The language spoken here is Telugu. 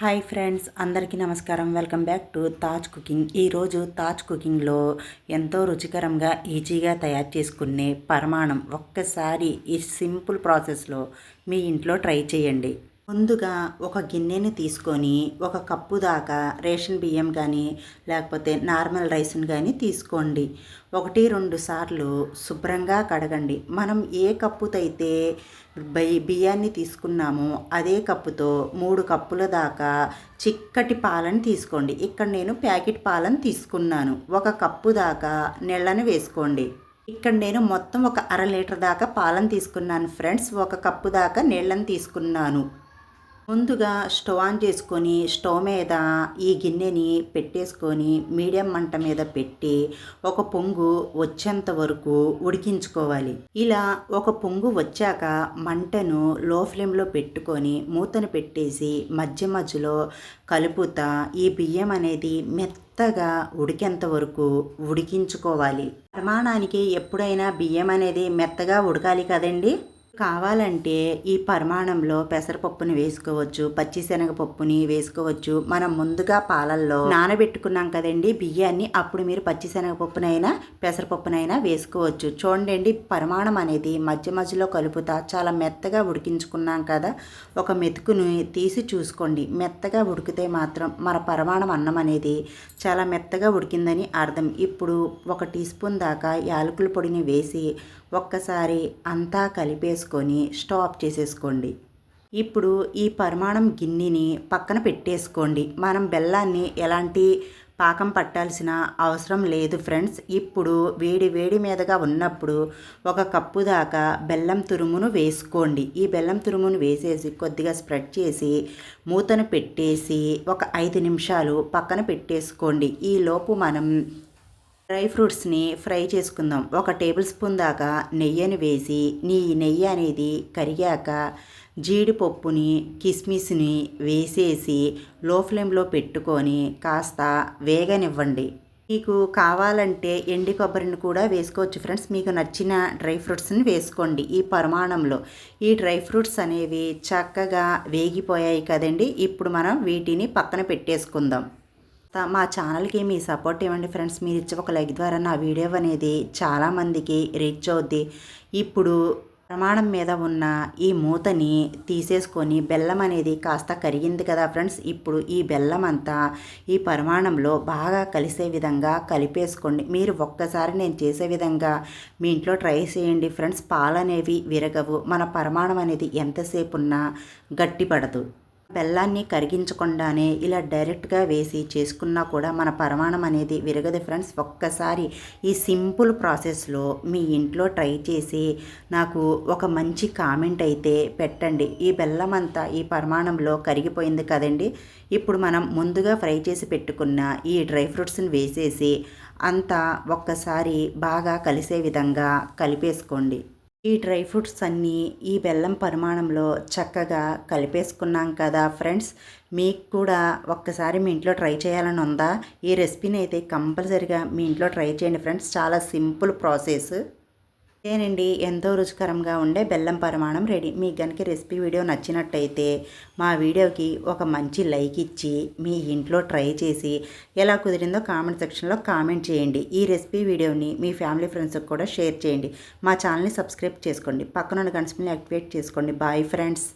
హాయ్ ఫ్రెండ్స్ అందరికీ నమస్కారం. Welcome back to Taj cooking. ఈరోజు తాజ్ కుకింగ్లో ఎంతో రుచికరంగా ఈజీగా తయారు చేసుకునే పరిమాణం ఒక్కసారి ఈ సింపుల్ ప్రాసెస్లో మీ ఇంట్లో ట్రై చేయండి. ముందుగా ఒక గిన్నెని తీసుకొని ఒక కప్పు దాకా రేషన్ బియ్యం కానీ లేకపోతే నార్మల్ రైస్ని కానీ తీసుకోండి. ఒకటి రెండు సార్లు శుభ్రంగా కడగండి. మనం ఏ కప్పుతో అయితే బియ్యాన్ని తీసుకున్నామో అదే కప్పుతో మూడు కప్పుల దాకా చిక్కటి పాలను తీసుకోండి. ఇక్కడ నేను ప్యాకెట్ పాలను తీసుకున్నాను. ఒక కప్పు దాకా నీళ్ళని వేసుకోండి. ఇక్కడ నేను మొత్తం ఒక అర లీటర్ దాకా పాలను తీసుకున్నాను ఫ్రెండ్స్. ఒక కప్పు దాకా నీళ్ళని తీసుకున్నాను. ముందుగా స్టవ్ ఆన్ చేసుకొని స్టవ్ మీద ఈ గిన్నెని పెట్టేసుకొని మీడియం మంట మీద పెట్టి ఒక పొంగు వచ్చేంత వరకు ఉడికించుకోవాలి. ఇలా ఒక పొంగు వచ్చాక మంటను లో ఫ్లేమ్లో పెట్టుకొని మూతను పెట్టేసి మధ్య మధ్యలో కలుపుతా ఈ బియ్యం అనేది మెత్తగా ఉడికేంత వరకు ఉడికించుకోవాలి. ప్రమాణానికి ఎప్పుడైనా బియ్యం అనేది మెత్తగా ఉడకాలి కదండి? కావాలంటే ఈ పరిమాణంలో పెసరపప్పుని వేసుకోవచ్చు పచ్చిశనగపప్పుని వేసుకోవచ్చు. మనం ముందుగా పాలల్లో నానబెట్టుకున్నాం కదండి బియ్యాన్ని అప్పుడు మీరు పచ్చిశనగపప్పునైనా పెసరపప్పునైనా వేసుకోవచ్చు. చూడండి పరిమాణం అనేది మధ్య మధ్యలో కలుపుతా చాలా మెత్తగా ఉడికించుకున్నాం కదా. ఒక మెతుకుని తీసి చూసుకోండి. మెత్తగా ఉడికితే మాత్రం మన పరిమాణం అన్నం అనేది చాలా మెత్తగా ఉడికిందని అర్థం. ఇప్పుడు ఒక టీ స్పూన్ దాకా యాలకుల పొడిని వేసి ఒక్కసారి అంతా చేసుకొని స్టాప్ చేసేసుకోండి. ఇప్పుడు ఈ పరిమాణం గిన్నెని పక్కన పెట్టేసుకోండి. మనం బెల్లాన్ని ఎలాంటి పాకం పట్టాల్సిన అవసరం లేదు ఫ్రెండ్స్. ఇప్పుడు వేడి వేడి మీదగా ఉన్నప్పుడు ఒక కప్పు దాకా బెల్లం తురుమును వేసుకోండి. ఈ బెల్లం తురుమును వేసేసి కొద్దిగా స్ప్రెడ్ చేసి మూతను పెట్టేసి ఒక ఐదు నిమిషాలు పక్కన పెట్టేసుకోండి. ఈ లోపు మనం డ్రై ఫ్రూట్స్ని ఫ్రై చేసుకుందాం. ఒక టేబుల్ స్పూన్ దాకా నెయ్యిని వేసి నీ నెయ్యి అనేది కరిగాక జీడిపప్పుని కిస్మిస్ని వేసేసి లో ఫ్లేమ్లో పెట్టుకొని కాస్త వేగనివ్వండి. మీకు కావాలంటే ఎండి కొబ్బరిని కూడా వేసుకోవచ్చు ఫ్రెండ్స్. మీకు నచ్చిన డ్రై ఫ్రూట్స్ని వేసుకోండి ఈ పరిమాణంలో. ఈ డ్రై ఫ్రూట్స్ అనేవి చక్కగా వేగిపోయాయి కదండి. ఇప్పుడు మనం వీటిని పక్కన పెట్టేసుకుందాం. మా ఛానల్కి మీ సపోర్ట్ ఇవ్వండి ఫ్రెండ్స్. మీరు ఇచ్చే ఒక లైక్ ద్వారా నా వీడియో అనేది చాలామందికి రీచ్ అవుద్ది. ఇప్పుడు ప్రమాణం మీద ఉన్న ఈ మూతని తీసేసుకొని బెల్లం అనేది కాస్త కరిగింది కదా ఫ్రెండ్స్. ఇప్పుడు ఈ బెల్లం అంతా ఈ పరిమాణంలో బాగా కలిసే విధంగా కలిపేసుకోండి. మీరు ఒక్కసారి నేను చేసే విధంగా మీ ఇంట్లో ట్రై చేయండి ఫ్రెండ్స్. పాలు అనేవి విరగవు. మన పరిమాణం అనేది ఎంతసేపు ఉన్నా గట్టిపడదు. బెల్లాన్ని కరిగించకుండానే ఇలా డైరెక్ట్గా వేసి చేసుకున్నా కూడా మన పరిమాణం అనేది విరగదు ఫ్రెండ్స్. ఒక్కసారి ఈ సింపుల్ ప్రాసెస్లో మీ ఇంట్లో ట్రై చేసి నాకు ఒక మంచి కామెంట్ అయితే పెట్టండి. ఈ బెల్లం అంతా ఈ పరిమాణంలో కరిగిపోయింది కదండి. ఇప్పుడు మనం ముందుగా ఫ్రై చేసి పెట్టుకున్న ఈ డ్రై ఫ్రూట్స్ని వేసేసి అంతా ఒక్కసారి బాగా కలిసే విధంగా కలిపేసుకోండి. ఈ డ్రై ఫ్రూట్స్ అన్నీ ఈ బెల్లం పరిమాణంలో చక్కగా కలిపేసుకున్నాం కదా ఫ్రెండ్స్. మీకు కూడా ఒక్కసారి మీ ఇంట్లో ట్రై చేయాలని ఉందా? ఈ రెసిపీని అయితే కంపల్సరిగా మీ ఇంట్లో ట్రై చేయండి ఫ్రెండ్స్. చాలా సింపుల్ ప్రాసెస్. ఇదేనండి ఎంతో రుచికరంగా ఉండే బెల్లం పరిమాణం రెడీ. మీకు కనుక రెసిపీ వీడియో నచ్చినట్టయితే మా వీడియోకి ఒక మంచి లైక్ ఇచ్చి మీ ఇంట్లో ట్రై చేసి ఎలా కుదిరిందో కామెంట్ సెక్షన్లో కామెంట్ చేయండి. ఈ రెసిపీ వీడియోని మీ ఫ్యామిలీ ఫ్రెండ్స్కి కూడా షేర్ చేయండి. మా ఛానల్ని సబ్స్క్రైబ్ చేసుకోండి. పక్కన గంట యాక్టివేట్ చేసుకోండి. Bye friends.